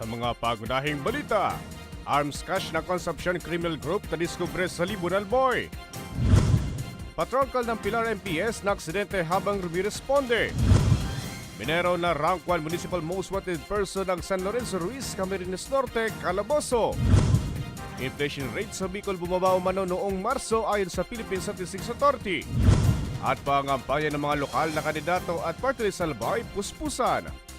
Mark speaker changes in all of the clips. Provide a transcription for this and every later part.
Speaker 1: Sa mga pagunahing balita, arms cash na consumption criminal group na diskubre sa Libon Alboy. Patrol call ng Pilar MPS na aksidente habang rumiresponde. Minero na rank 1 municipal most wanted person ng San Lorenzo Ruiz, Camarines Norte, Calabozo. Inflation rate sa Bicol bumaba umano noong Marso ayon sa Philippine Statistics Authority. At pangampanya ng mga lokal na kandidato at party list albay puspusan.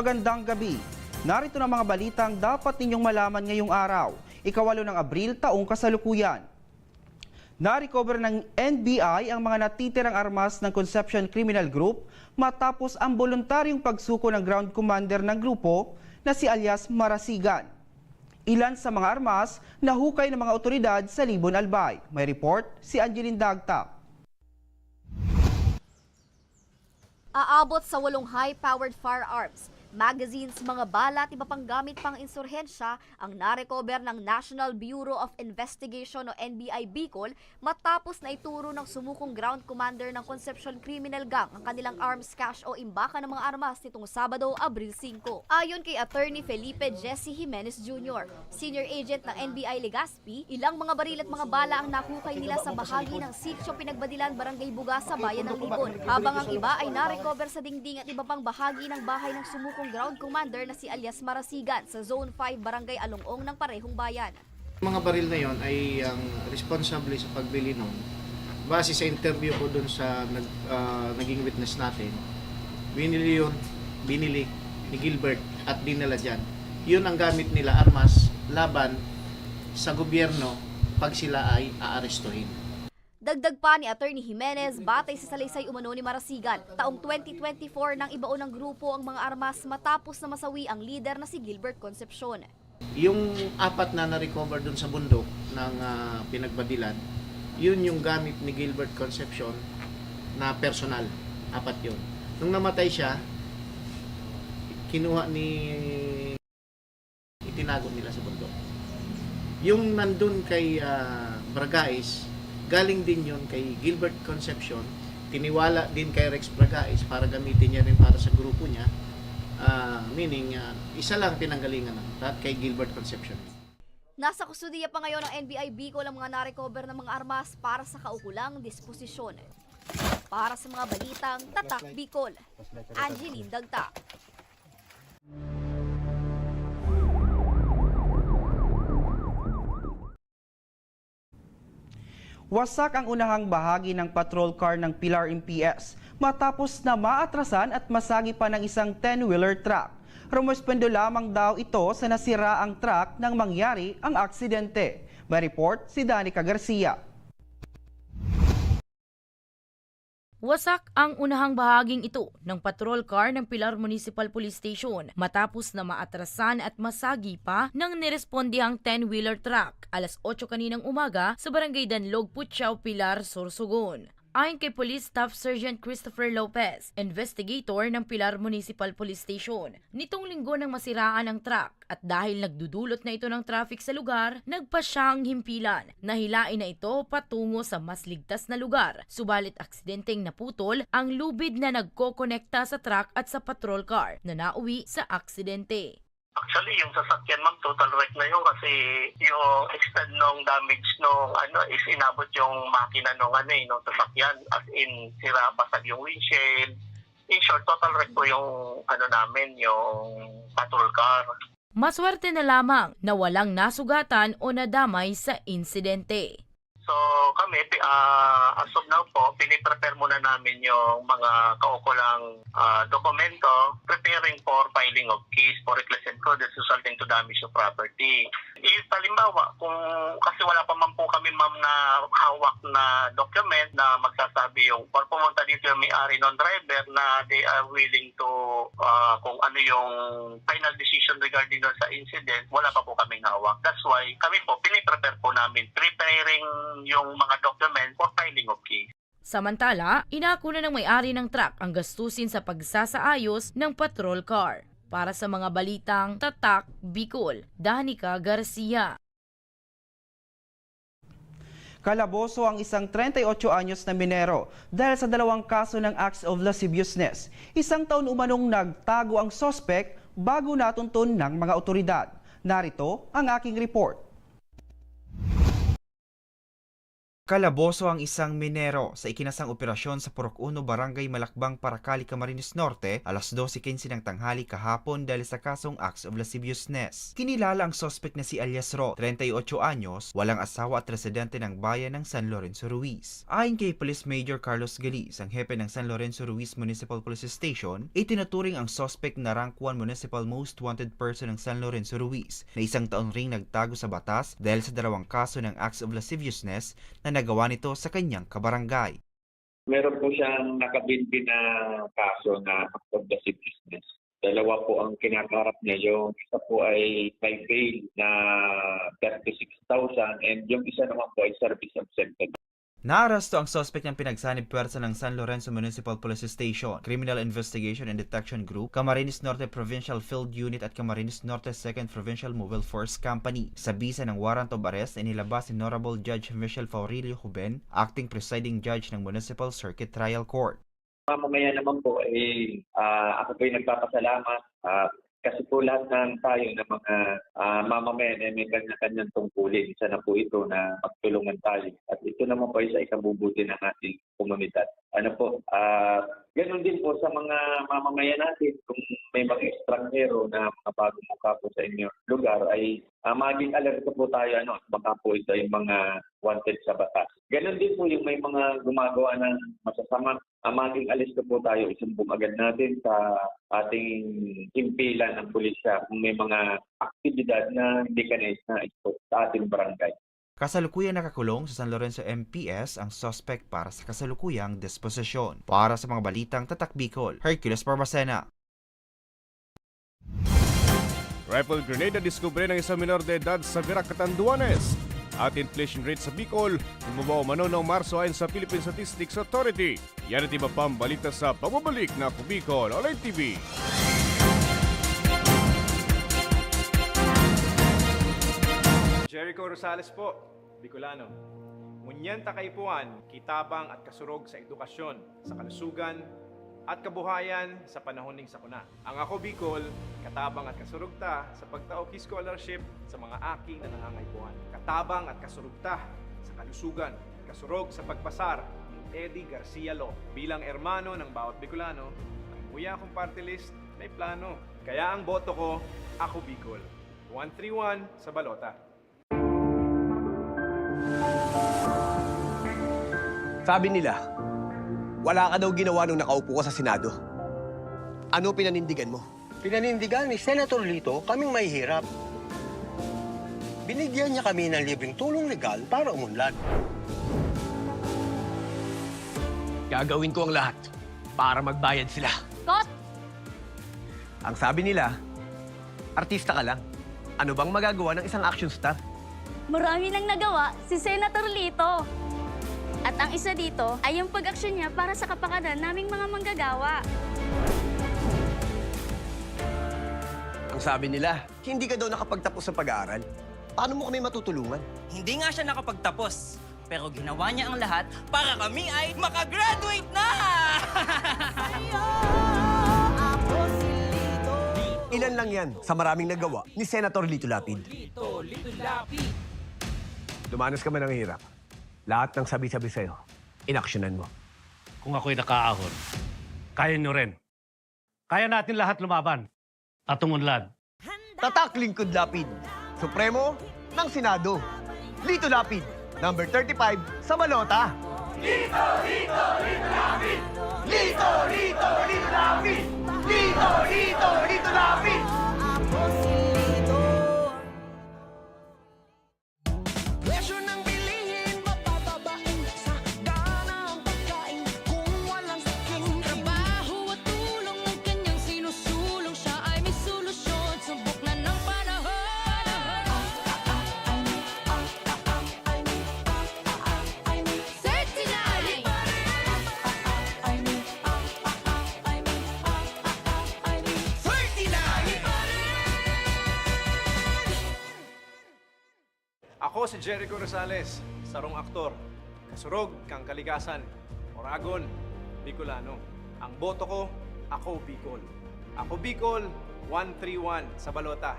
Speaker 2: Magandang gabi. Narito na mga balitang dapat ninyong malaman ngayong araw, ikawalo ng Abril taong kasalukuyan. Na-recover ng NBI ang mga natitirang armas ng Conception Criminal Group matapos ang voluntaryong pagsuko ng ground commander ng grupo na si alias Marasigan. Ilan sa mga armas nahukay ng mga otoridad sa Libon Albay. May report si Angeline Dagta.
Speaker 3: Aabot sa walong high-powered firearms, magazines, mga bala at iba pang gamit pang insurhensya ang narecover ng National Bureau of Investigation o NBI Bicol matapos na ituro ng sumukong ground commander ng Concepcion Criminal Gang ang kanilang arms cache o imbaka ng mga armas nitong Sabado, Abril 5. Ayon kay Attorney Felipe Jesse Jimenez Jr., Senior Agent ng NBI Legazpi, ilang mga baril at mga bala ang nakukay nila sa bahagi ng sitio Pinagbadilan, Barangay Buga sa Bayan ng Libon, habang ang iba ay narecover sa dingding at iba pang bahagi ng bahay ng sumukong ground commander na si alias Marasigan sa Zone 5 Barangay Alongong ng parehong bayan.
Speaker 4: mga baril na yon ay ang responsable sa pagbili nun. Base sa interview ko dun sa nag, ah, naging witness natin, binili yun, binili ni Gilbert at dinala dyan. Yun ang gamit nila armas laban sa gobyerno pag sila ay aarestuhin.
Speaker 3: Dagdag pa ni Attorney Jimenez, batay sa salaysay umano ni Marasigan, taong 2024 nang ibaon ng grupo ang mga armas matapos na masawi ang leader na si Gilbert Concepcion.
Speaker 4: Yung apat na na-recover dun sa bundok ng ah, pinagbadilan, yun yung gamit ni Gilbert Concepcion na personal. Apat yun. Nung namatay siya, kinuha ni itinago nila sa bundok. Yung nandun kay ah, Bragais, galing din yun kay Gilbert Concepcion, tiniwala din kay Rex Bragais para gamitin niya rin para sa grupo niya. Ah, meaning, ah, isa lang pinanggalingan ng at kay Gilbert Concepcion.
Speaker 3: Nasa kustudiya pa ngayon ng NBI Bicol ang mga narecover ng mga armas para sa kaukulang disposisyon. Para sa mga balitang Tatak Bicol, Angeline Dagta.
Speaker 2: Wasak ang unahang bahagi ng patrol car ng Pilar MPS matapos na maatrasan at masagi pa ng isang 10-wheeler truck. Rumespendo lamang daw ito sa nasira ang truck nang mangyari ang aksidente. May report si Danica Garcia.
Speaker 5: Wasak ang unahang bahaging ito ng patrol car ng Pilar Municipal Police Station matapos na maatrasan at masagi pa ng nirespondihang 10-wheeler truck alas 8 kaninang umaga sa barangay Danlog, Puchaw, Pilar, Sorsogon. Ayon kay Police Staff Sergeant Christopher Lopez, investigator ng Pilar Municipal Police Station, nitong linggo nang masiraan ang truck at dahil nagdudulot na ito ng traffic sa lugar, nagpa siyang himpilan. Nahilain na ito patungo sa mas ligtas na lugar, subalit aksidenteng naputol ang lubid na nagkokonekta sa truck at sa patrol car na nauwi sa aksidente.
Speaker 6: Actually, yung sasakyan ma'am, total wreck na yun kasi yung extent ng damage nung ano is inabot yung makina nung ano eh, nung sasakyan as in sira basag yung windshield. In short, total wreck po yung ano namin, yung patrol car.
Speaker 5: Maswerte na lamang na walang nasugatan o nadamay sa insidente.
Speaker 6: So kami, ah, as of now po, piniprepare muna namin yung mga kaukulang ah, dokumento preparing for filing of case for reckless imprudence resulting to damage to property. If halimbawa, kung kasi wala pa man po kami ma'am na hawak na document na magsasabi yung or pumunta dito yung may-ari ng driver na they are willing to ah, kung ano yung final decision regarding sa incident, wala pa po kaming hawak. That's why kami po, piniprepare po namin, preparing yung mga documents for filing of case.
Speaker 5: Samantala, inako na ng may-ari ng truck ang gastusin sa pagsasaayos ng patrol car. Para sa mga balitang Tatak, Bicol, Danica Garcia.
Speaker 7: Kalaboso ang isang 38 anyos na minero dahil sa dalawang kaso ng acts of lasciviousness. Isang taon umanong nagtago ang sospek bago natuntun ng mga otoridad. Narito ang aking report. Kalaboso ang isang minero sa ikinasang operasyon sa Purok 1, Barangay Malakbang, Paracali, Camarines Norte, alas 12.15 ng tanghali kahapon dahil sa kasong acts of lasciviousness. Kinilala ang sospek na si Alias Ro, 38 anyos, walang asawa at residente ng bayan ng San Lorenzo Ruiz. Ayon kay Police Major Carlos Galiz, ang hepe ng San Lorenzo Ruiz Municipal Police Station, itinuturing ang sospek na rank 1 Municipal Most Wanted Person ng San Lorenzo Ruiz na isang taon ring nagtago sa batas dahil sa dalawang kaso ng acts of lasciviousness na nagawa nito sa kanyang kabarangay.
Speaker 8: meron po siyang nakabinbi na kaso na act of business. Dalawa po ang kinakarap niya. Yung isa po ay may bail na 36,000 and yung isa naman po ay service of sentence.
Speaker 7: Naaresto ang sospek ng pinagsanib puwersa ng San Lorenzo Municipal Police Station, Criminal Investigation and Detection Group, Camarines Norte Provincial Field Unit at Camarines Norte 2nd Provincial Mobile Force Company. Sa bisa ng warrant of arrest, inilabas ni Honorable Judge Michel Faurilio Juben, Acting Presiding Judge ng Municipal Circuit Trial Court.
Speaker 8: Mamamaya naman po ay ah, ako po ay nagpapasalamat ah, kasi po lahat ng tayo ng mga uh, mamamayan ay may kanya-kanyang tungkulin. Isa na po ito na magtulungan tayo. At ito naman po ay sa ikabubuti ng ating komunidad. Ano po, ah ganun din po sa mga mamamayan natin kung may mga estranghero na mga bagong mukha po sa inyong lugar ay uh, maging alerto po tayo ano, baka po ito ay mga wanted sa batas. Ganon din po yung may mga gumagawa ng masasama, uh, maging alisto po tayo, isumbong agad natin sa ating impilan ng pulisya kung may mga aktibidad na hindi kanais na sa ating barangay.
Speaker 7: Kasalukuyang nakakulong sa San Lorenzo MPS ang suspect para sa kasalukuyang disposisyon. Para sa mga balitang Tatak Bicol, Hercules Barbacena.
Speaker 1: Rifle grenade na diskubre ng isang minor de edad sa Virac, Catanduanes. At inflation rate sa Bicol, bumaba umano ng Marso ayon sa Philippine Statistics Authority. Yan at iba pang balita sa pagbabalik na Bicol Online TV.
Speaker 9: Jericho Rosales po, Bicolano. Ngunyan takaipuan, kitabang at kasurog sa edukasyon, sa kalusugan, at kabuhayan sa panahon ng sakuna. Ang ako Bicol, katabang at kasurugta sa pagtaoki scholarship sa mga aki na nangangaipuan. Katabang at kasurugta sa kalusugan, kasurog sa pagpasar ni Eddie Garcia Lo. Bilang ermano ng bawat Bicolano, ang buya kong party list may plano. Kaya ang boto ko, ako Bicol. 131 sa balota.
Speaker 10: Sabi nila, wala ka daw ginawa nung nakaupo ka sa Senado. Ano pinanindigan mo?
Speaker 11: Pinanindigan ni Senator Lito kaming may hirap. Binigyan niya kami ng libreng tulong legal para umunlad.
Speaker 10: Gagawin ko ang lahat para magbayad sila.
Speaker 12: Got!
Speaker 10: Ang sabi nila, artista ka lang. Ano bang magagawa ng isang action star?
Speaker 13: Marami nang nagawa si Senator Lito. At ang isa dito ay yung pag-aksyon niya para sa kapakanan naming mga manggagawa.
Speaker 10: Ang sabi nila, hindi ka daw nakapagtapos sa pag-aaral. Paano mo kami matutulungan?
Speaker 14: Hindi nga siya nakapagtapos. Pero ginawa niya ang lahat para kami ay makagraduate na!
Speaker 10: Ilan lang yan sa maraming nagawa ni Senator Lito Lapid. Dumanas ka man ng hirap. Lahat ng sabi-sabi sa'yo, inaksyonan mo.
Speaker 15: Kung ako'y nakaahon, kaya nyo rin. Kaya natin lahat lumaban at umunlad.
Speaker 10: Tatak Lingkod Lapid, Supremo ng Senado. Lito Lapid, number 35 sa Balota. Lito, Lito, Lito Lapid! Lito, Lito, Lito Lapid! Lito, Lito, Lito Lapid!
Speaker 9: Ako si Jericho Rosales, sarong aktor. Kasurog kang kaligasan. Oragon, Bicolano. Ang boto ko, ako Bicol. Ako Bicol, 131 sa balota.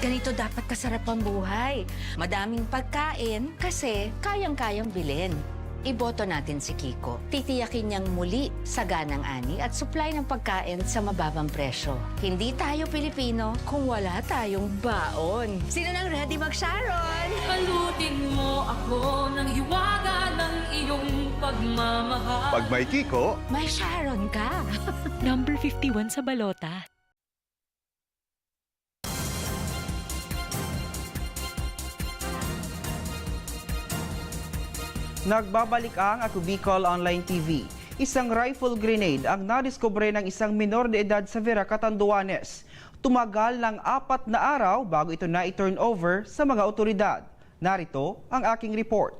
Speaker 16: Ganito dapat kasarap ang buhay. Madaming pagkain kasi kayang-kayang bilhin. Iboto natin si Kiko. Titiyakin niyang muli sa ganang ani at supply ng pagkain sa mababang presyo. Hindi tayo Pilipino kung wala tayong baon. Sino nang ready mag-Sharon?
Speaker 5: Palutin mo ako ng hiwaga ng iyong pagmamahal.
Speaker 10: Pag may Kiko,
Speaker 16: May Sharon ka.
Speaker 5: Number 51 sa balota.
Speaker 2: Nagbabalik ang Ako Bicol Online TV. Isang rifle grenade ang nadiskubre ng isang minor de edad sa Vera, Catanduanes. Tumagal ng apat na araw bago ito na i-turn over sa mga otoridad. Narito ang aking report.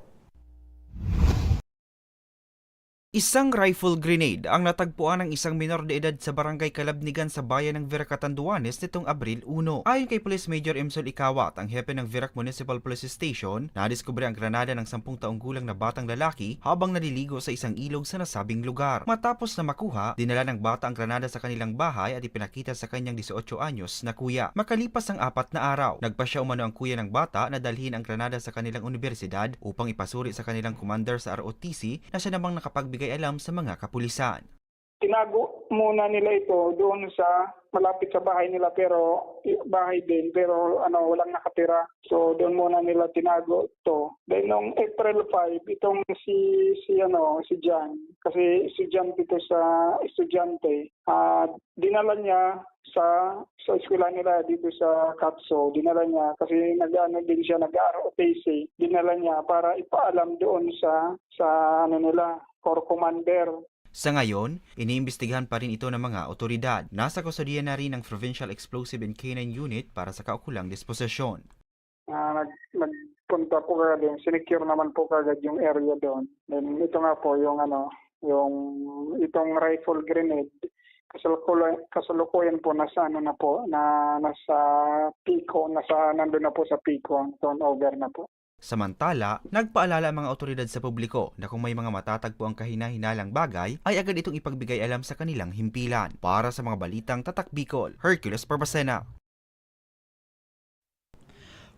Speaker 2: Isang rifle grenade ang natagpuan ng isang minor de edad sa barangay Kalabnigan sa bayan ng Verac Catanduanes nitong Abril 1. Ayon kay Police Major Emsol Ikawat, ang hepe ng Verac Municipal Police Station, nadiskubre ang granada ng 10 taong gulang na batang lalaki habang naliligo sa isang ilog sa nasabing lugar. Matapos na makuha, dinala ng bata ang granada sa kanilang bahay at ipinakita sa kanyang 18 anyos na kuya. Makalipas ang apat na araw, nagpa siya umano ang kuya ng bata na dalhin ang granada sa kanilang universidad upang ipasuri sa kanilang commander sa ROTC na siya namang nakapagbigay alam sa mga kapulisan.
Speaker 17: Tinago muna nila ito doon sa malapit sa bahay nila pero bahay din pero ano walang nakatira. So doon muna nila tinago to then nung April 5 itong si si ano si John kasi estudyante ito sa estudyante ah dinala niya sa sa eskwela nila dito sa Katso. Dinala niya kasi nag-ano din siya nag-ROTC dinala niya para ipaalam doon sa sa ano nila Corps Commander
Speaker 2: Sa ngayon, iniimbestigahan pa rin ito ng mga otoridad. Nasa kustodiya na rin ng Provincial Explosive and Canine Unit para sa kaukulang disposisyon.
Speaker 17: Ah, nag, nagpunta po kagad din. Sinecure naman po kagad yung area doon. Then ito nga po yung ano, yung itong rifle grenade. Kasalukuyan, po nasa ano na po, na nasa Pico, nasa nandun na po sa Pico, ang turnover na po.
Speaker 2: Samantala, nagpaalala ang mga otoridad sa publiko na kung may mga matatagpo ang kahina-hinalang bagay, ay agad itong ipagbigay alam sa kanilang himpilan. Para sa mga balitang Tatak Bicol, Hercules Barbacena.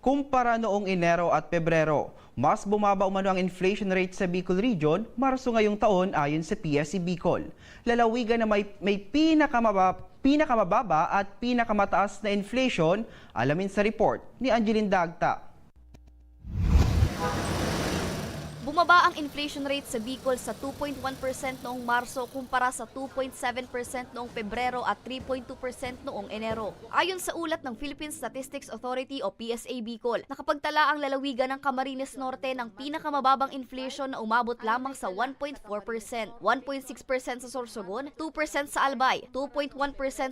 Speaker 2: Kumpara noong Enero at Pebrero, mas bumaba umano ang inflation rate sa Bicol Region Marso ngayong taon ayon sa PSC Bicol. Lalawigan na may, may pinakamababa, pinakamababa at pinakamataas na inflation, alamin sa report ni Angeline Dagta.
Speaker 3: Bumaba ang inflation rate sa Bicol sa 2.1% noong Marso kumpara sa 2.7% noong Pebrero at 3.2% noong Enero. Ayon sa ulat ng Philippine Statistics Authority o PSA Bicol, nakapagtala ang lalawigan ng Camarines Norte ng pinakamababang inflation na umabot lamang sa 1.4%, 1.6% sa Sorsogon, 2% sa Albay, 2.1%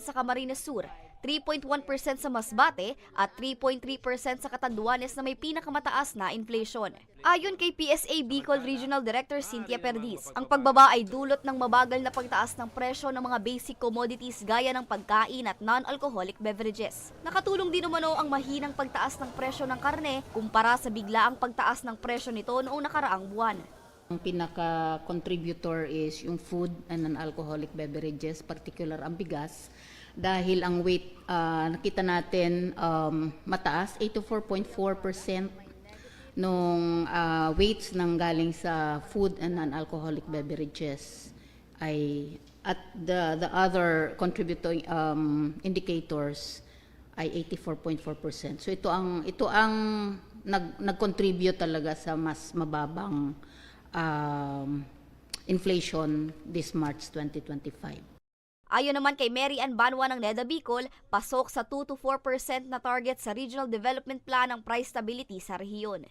Speaker 3: sa Camarines Sur, 3.1% sa Masbate at 3.3% sa Catanduanes na may pinakamataas na inflation. Ayon kay PSA Bicol Regional Director Cynthia Perdiz, ang pagbaba ay dulot ng mabagal na pagtaas ng presyo ng mga basic commodities gaya ng pagkain at non-alcoholic beverages. Nakatulong din umano ang mahinang pagtaas ng presyo ng karne kumpara sa biglaang pagtaas ng presyo nito noong nakaraang buwan.
Speaker 18: Ang pinaka-contributor is yung food and non-alcoholic beverages, particular ang bigas. Dahil ang weight, ah, nakita natin um, mataas, 84.4% nung ah, weights ng galing sa food and non-alcoholic beverages ay at the the other contributing um, indicators ay 84.4%. So ito ang ito ang nag nag-contribute talaga sa mas mababang um, inflation this March 2025.
Speaker 3: Ayon naman kay Mary Ann Banwa ng NEDA Bicol, pasok sa 2 to 4% na target sa Regional Development Plan ng price stability sa rehiyon.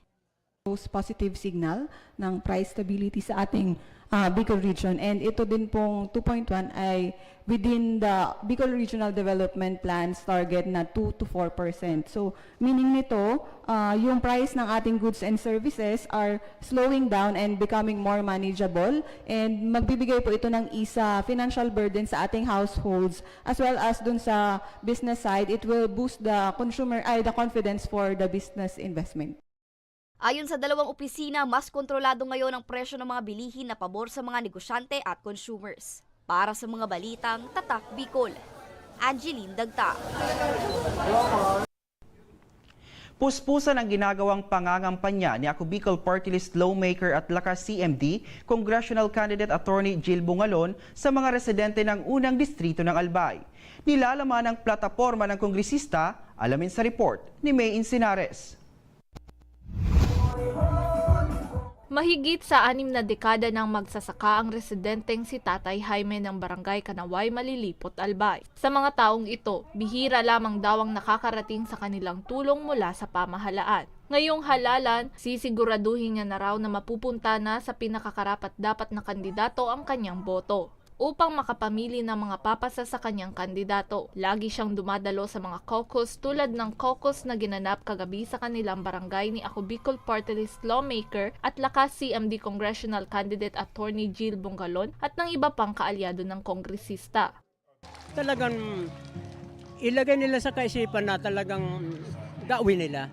Speaker 19: Post positive signal ng price stability sa ating ah, Bicol Region. And ito din pong 2.1 ay within the Bicol Regional Development Plan's target na 2 to 4%. So, meaning nito, ah, yung price ng ating goods and services are slowing down and becoming more manageable and magbibigay po ito ng isa financial burden sa ating households as well as dun sa business side, it will boost the consumer, ay the confidence for the business investment.
Speaker 3: Ayon sa dalawang opisina, mas kontrolado ngayon ang presyo ng mga bilihin na pabor sa mga negosyante at consumers. Para sa mga balitang Tatak Bicol, Angeline Dagta.
Speaker 2: Puspusan ang ginagawang pangangampanya ni Ako Bicol Party List lawmaker at Lakas CMD, Congressional Candidate Attorney Jill Bungalon sa mga residente ng unang distrito ng Albay. Nilalaman ang plataforma ng kongresista, alamin sa report ni May Insinares.
Speaker 20: Mahigit sa anim na dekada nang magsasaka ang residenteng si Tatay Jaime ng Barangay Kanaway, Malilipot, Albay. Sa mga taong ito, bihira lamang daw ang nakakarating sa kanilang tulong mula sa pamahalaan. Ngayong halalan, sisiguraduhin niya na raw na mapupunta na sa pinakakarapat dapat na kandidato ang kanyang boto upang makapamili ng mga papasa sa kanyang kandidato. Lagi siyang dumadalo sa mga caucus tulad ng caucus na ginanap kagabi sa kanilang barangay ni Ako Bicol Party List lawmaker at lakas CMD Congressional Candidate Attorney Jill Bungalon at ng iba pang kaalyado ng kongresista.
Speaker 21: Talagang ilagay nila sa kaisipan na talagang gawin nila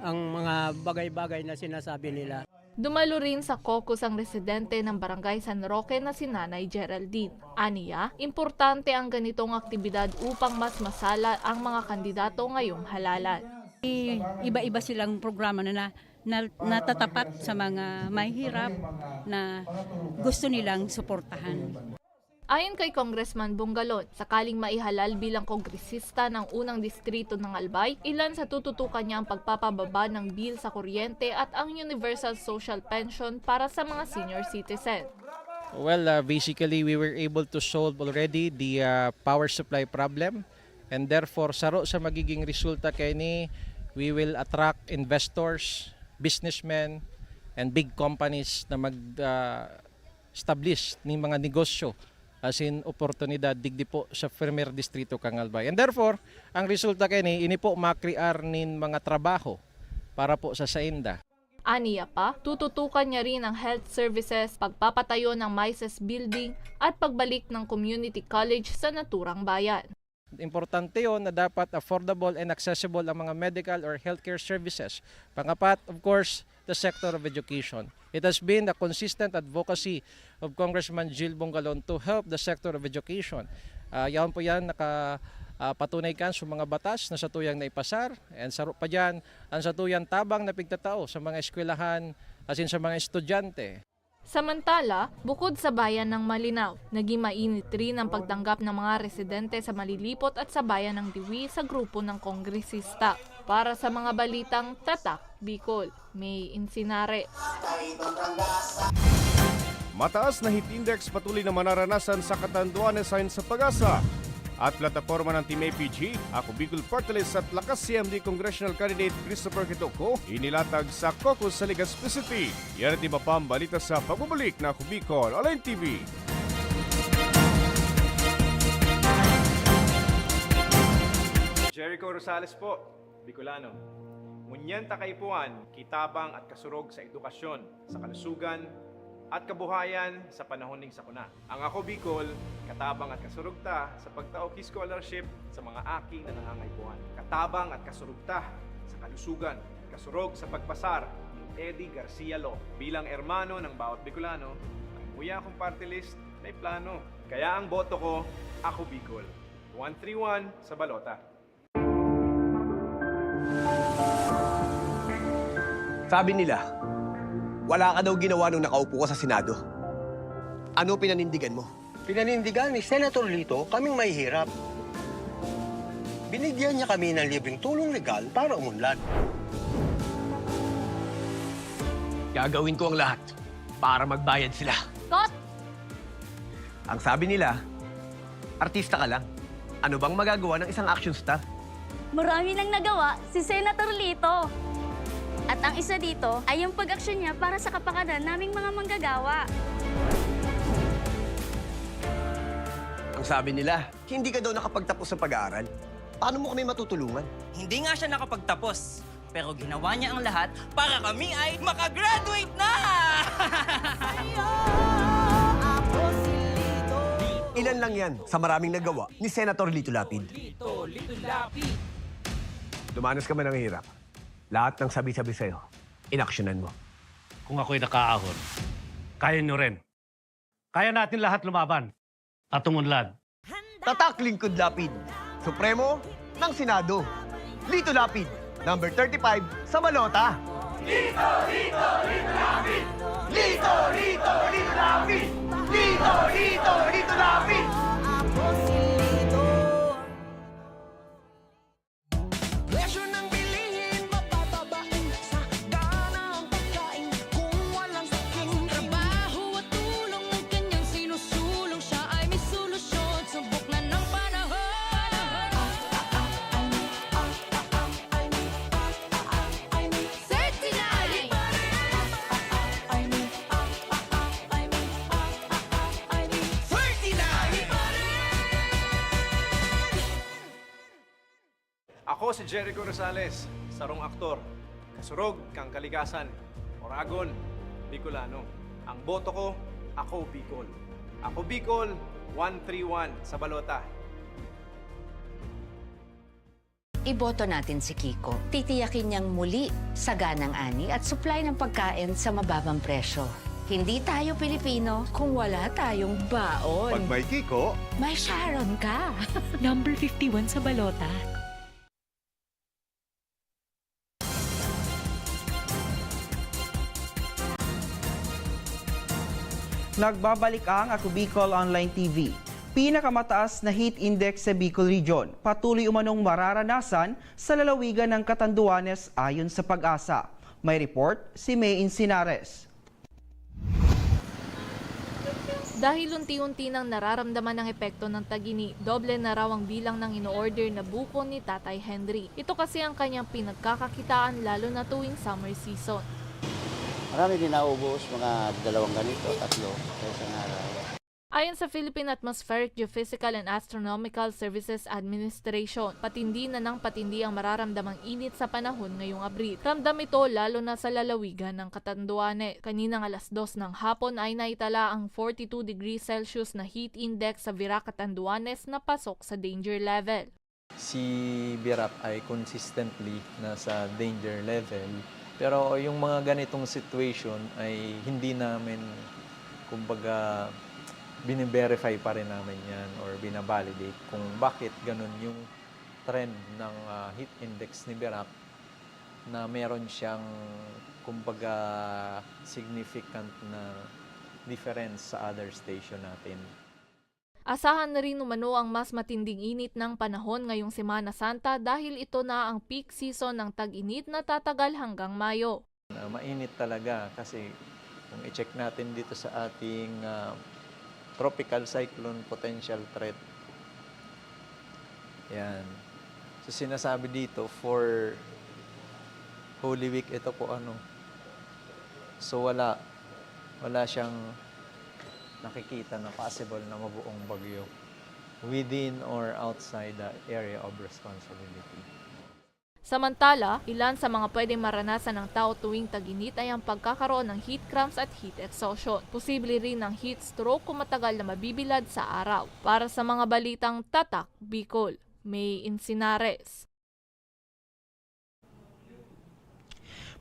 Speaker 21: ang mga bagay-bagay na sinasabi nila.
Speaker 20: Dumalo rin sa caucus ang residente ng Barangay San Roque na si Nanay Geraldine. Aniya, importante ang ganitong aktibidad upang mas masala ang mga kandidato ngayong halalan.
Speaker 22: Iba-iba silang programa na, na, na natatapat sa mga mahihirap na gusto nilang suportahan.
Speaker 20: Ayon kay Congressman Bungalon, sakaling maihalal bilang kongresista ng unang distrito ng Albay, ilan sa tututukan niya ang pagpapababa ng bill sa kuryente at ang Universal Social Pension para sa mga senior citizen.
Speaker 23: Well, uh, basically, we were able to solve already the uh, power supply problem and therefore, saro sa magiging resulta kay ni, we will attract investors, businessmen, and big companies na mag-establish ni mga negosyo as in oportunidad digdi po sa Premier Distrito kang Albay. And therefore, ang resulta kay ni, ini po makrear nin mga trabaho para po sa sainda.
Speaker 20: Aniya pa, tututukan niya rin ang health services, pagpapatayo ng MICES building at pagbalik ng community college sa naturang bayan.
Speaker 23: Importante yon na dapat affordable and accessible ang mga medical or healthcare services. Pangapat, of course, the sector of education. It has been a consistent advocacy of Congressman Jill Bongalon to help the sector of education. Uh, yan po yan naka uh, patunay kan sa mga batas na sa tuyang naipasar and saro pa dyan ang sa tuyang tabang na pigtatao sa mga eskwelahan as in sa mga estudyante.
Speaker 20: Samantala, bukod sa bayan ng Malinaw, naging mainit rin ang pagtanggap ng mga residente sa Malilipot at sa bayan ng Diwi sa grupo ng kongresista. Para sa mga balitang Tatak, Bicol, May Insinare.
Speaker 1: Mataas na heat index patuloy na manaranasan sa Catanduanes ayon sa pag-asa. At plataforma ng Team APG, ako Bicol Portales at Lakas CMD Congressional Candidate Christopher Kitoko inilatag sa caucus sa Legazpi City. Yan at iba pa ang balita sa pagbabalik na ako Bicol Online TV.
Speaker 9: Jericho Rosales po, Bicolano. Ngunyan takaipuan, kitabang at kasurog sa edukasyon, sa kalusugan, at kabuhayan sa panahon ng sakuna. Ang ako Bicol, katabang at kasurugta sa pagtaoki scholarship sa mga aki na nangangaipuan. Katabang at kasurugta sa kalusugan, kasurog sa pagpasar ni Eddie Garcia Lo. Bilang ermano ng bawat Bicolano, ang buya kong party list may plano. Kaya ang boto ko, ako Bicol. 131 sa balota.
Speaker 10: Sabi nila, wala ka daw ginawa nung nakaupo ka sa Senado. Ano pinanindigan mo?
Speaker 11: Pinanindigan ni Senator Lito kaming mahihirap. Binigyan niya kami ng libreng tulong legal para umunlad.
Speaker 10: Gagawin ko ang lahat para magbayad sila.
Speaker 20: Scott!
Speaker 10: Ang sabi nila, artista ka lang. Ano bang magagawa ng isang action star?
Speaker 13: Marami nang nagawa si Senator Lito. At ang isa dito ay yung pag-aksyon niya para sa kapakanan naming mga manggagawa.
Speaker 10: Ang sabi nila, hindi ka daw nakapagtapos sa pag-aaral. Paano mo kami matutulungan?
Speaker 14: Hindi nga siya nakapagtapos, pero ginawa niya ang lahat para kami ay makagraduate na!
Speaker 10: Ilan lang yan sa maraming nagawa ni Senator Lito Lapid. Dumanas ka man ng hirap. Lahat ng sabi-sabi sa'yo, inaksyonan mo.
Speaker 15: Kung ako'y nakaahon, kaya nyo rin. Kaya natin lahat lumaban at umunlad.
Speaker 10: Tatak Lingkod Lapid, Supremo ng Senado. Lito Lapid, number 35 sa Balota. Lito, Lito, Lito Lapid! Lito, Lito, Lito Lapid! Lito, Lito, Lito Lapid!
Speaker 9: Ako si Jericho Rosales, sarong aktor. Kasurog kang kalikasan. Oragon, Bicolano. Ang boto ko, ako Bicol. Ako Bicol, 131 sa balota.
Speaker 16: Iboto natin si Kiko. Titiyakin niyang muli sa ganang ani at supply ng pagkain sa mababang presyo. Hindi tayo Pilipino kung wala tayong baon.
Speaker 10: Pag may Kiko,
Speaker 16: May Sharon ka.
Speaker 24: Number 51 sa balota.
Speaker 2: Nagbabalik ang Ako Bicol Online TV. Pinakamataas na heat index sa Bicol Region. Patuloy umanong mararanasan sa lalawigan ng Catanduanes ayon sa pag-asa. May report si May Insinares.
Speaker 20: Dahil unti-unti nang nararamdaman ang epekto ng tagini, doble na raw ang bilang ng ino-order na buko ni Tatay Henry. Ito kasi ang kanyang pinagkakakitaan lalo na tuwing summer season.
Speaker 25: Marami din naubos, mga dalawang ganito, tatlo sa isang araw.
Speaker 20: Ayon sa Philippine Atmospheric Geophysical and Astronomical Services Administration, patindi na ng patindi ang mararamdamang init sa panahon ngayong Abril. Ramdam ito lalo na sa lalawigan ng Catanduanes. Kaninang alas 2 ng hapon ay naitala ang 42 degrees Celsius na heat index sa Vira, Catanduanes na pasok sa danger level.
Speaker 26: si Birap ay consistently nasa danger level. Pero yung mga ganitong situation ay hindi namin, kumbaga, bine-verify pa rin namin yan or binabalidate kung bakit ganun yung trend ng ah, heat index ni Birap na meron siyang, kumbaga, significant na difference sa other station natin.
Speaker 20: Asahan na rin umano ang mas matinding init ng panahon ngayong Semana Santa dahil ito na ang peak season ng tag-init na tatagal hanggang Mayo.
Speaker 26: mainit talaga kasi kung i-check natin dito sa ating ah, tropical cyclone potential threat. Yan. So sinasabi dito for Holy Week ito po ano. So wala wala siyang nakikita na possible na mabuong bagyo within or outside the area of responsibility.
Speaker 20: Samantala, ilan sa mga pwedeng maranasan ng tao tuwing tag-init ay ang pagkakaroon ng heat cramps at heat exhaustion. Posible rin ng heat stroke kung matagal na mabibilad sa araw. Para sa mga balitang tatak, Bicol, May Insinares.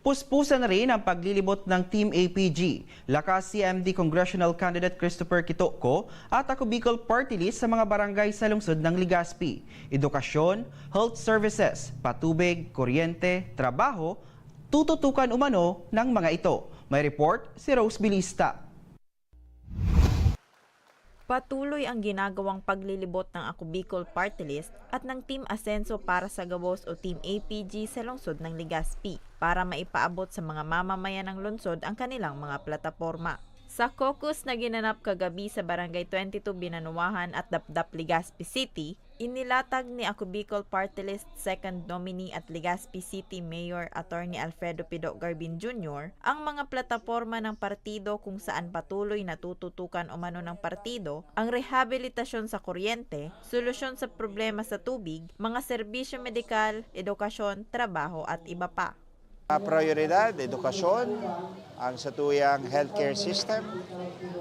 Speaker 2: Puspusan na rin ang paglilibot ng Team APG, lakas CMD Congressional Candidate Christopher Kitoko at ako Bicol Party List sa mga barangay sa lungsod ng Ligaspi. Edukasyon, health services, patubig, kuryente, trabaho, tututukan umano ng mga ito. May report si Rose Bilista.
Speaker 27: Patuloy ang ginagawang paglilibot ng Ako Party List at ng Team Asenso para sa Gawos o Team APG sa lungsod ng Ligaspi para maipaabot sa mga mamamayan ng lungsod ang kanilang mga plataforma. Sa caucus na ginanap kagabi sa Barangay 22 Binanuwahan at Dapdap Ligaspi City, Inilatag ni Ako Bicol Party List second nominee at Legazpi City Mayor Attorney Alfredo Pido Garbin Jr. ang mga plataforma ng partido kung saan patuloy natututukan umano ng partido ang rehabilitasyon sa kuryente, solusyon sa problema sa tubig, mga serbisyo medikal, edukasyon, trabaho at iba pa.
Speaker 28: Uh, prioridad, edukasyon, ang satuyang healthcare system,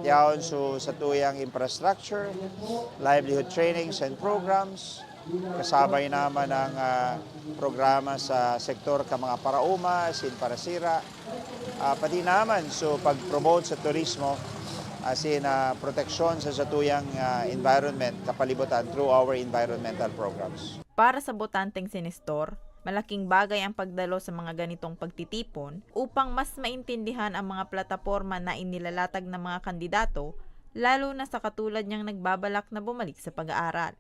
Speaker 28: yaon so satuyang infrastructure, livelihood trainings and programs, kasabay naman ang ah, programa sa sektor ka mga parauma, sin para sira, Ah, pati naman so pag-promote sa turismo, as in ah, proteksyon sa satuyang ah, environment, kapalibutan through our environmental programs.
Speaker 27: Para sa botanteng sinestor, malaking bagay ang pagdalo sa mga ganitong pagtitipon upang mas maintindihan ang mga plataforma na inilalatag ng mga kandidato, lalo na sa katulad niyang nagbabalak na bumalik sa pag-aaral.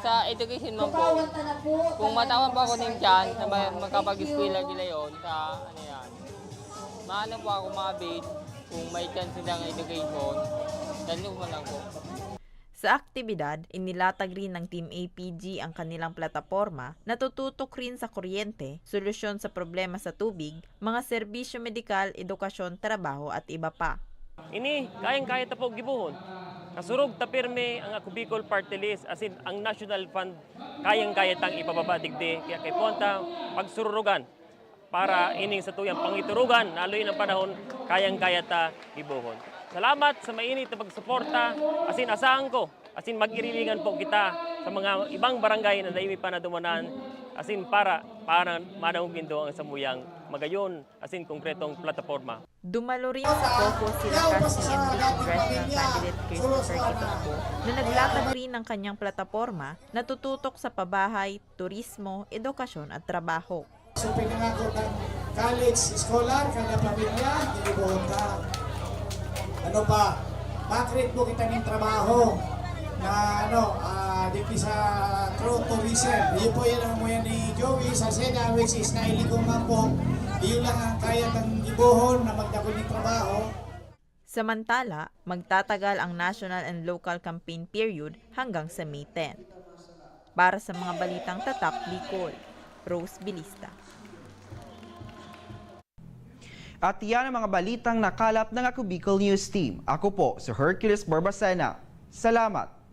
Speaker 29: Sa education mo po, kung matawan po ako ng dyan, na mag- magkapag-eskwela gila yun, sa ano yan, maano po ako mabit, kung may chance silang education, dali mo lang po.
Speaker 27: Sa aktibidad, inilatag rin ng Team APG ang kanilang plataforma na tututok rin sa kuryente, solusyon sa problema sa tubig, mga serbisyo medikal, edukasyon, trabaho at iba pa.
Speaker 30: Ini, kayang-kaya ta po gibuhon. Kasurog ta pirme ang ako Party List as in ang National Fund kayang-kaya tang ipababa digdi kaya kay ponta pagsururugan para ining sa tuyang pangiturugan lalo ang panahon kayang-kaya ta gibuhon. Salamat sa mainit na pagsuporta as in asahan ko as in mag-irilingan po kita sa mga ibang barangay na naimi pa na dumanan as in para para manahugin do ang samuyang magayon as in konkretong plataforma.
Speaker 27: Dumalo rin sa COCO sila casting and congressional candidate Christopher Kitakbo na naglatag rin ng kanyang plataforma na tututok sa pabahay, turismo, edukasyon at trabaho.
Speaker 31: So pinangako ng college scholar, kada pamilya, dilibuhon ka. Ano pa, bakit mo kita ng trabaho na ano, ah, dito sa True Tourism. Yun po yan ang mo yan ni Joey sa SEDA, which is nailigong nga po. Yun lang ang kaya ng ibuhon na magdakol ng trabaho.
Speaker 27: Samantala, magtatagal ang national and local campaign period hanggang sa May 10. Para sa mga balitang tatak, Bicol, Rose Bilista.
Speaker 2: At yan ang mga balitang nakalap ng Ako Bicol News Team. Ako po si Hercules Barbacena. Salamat!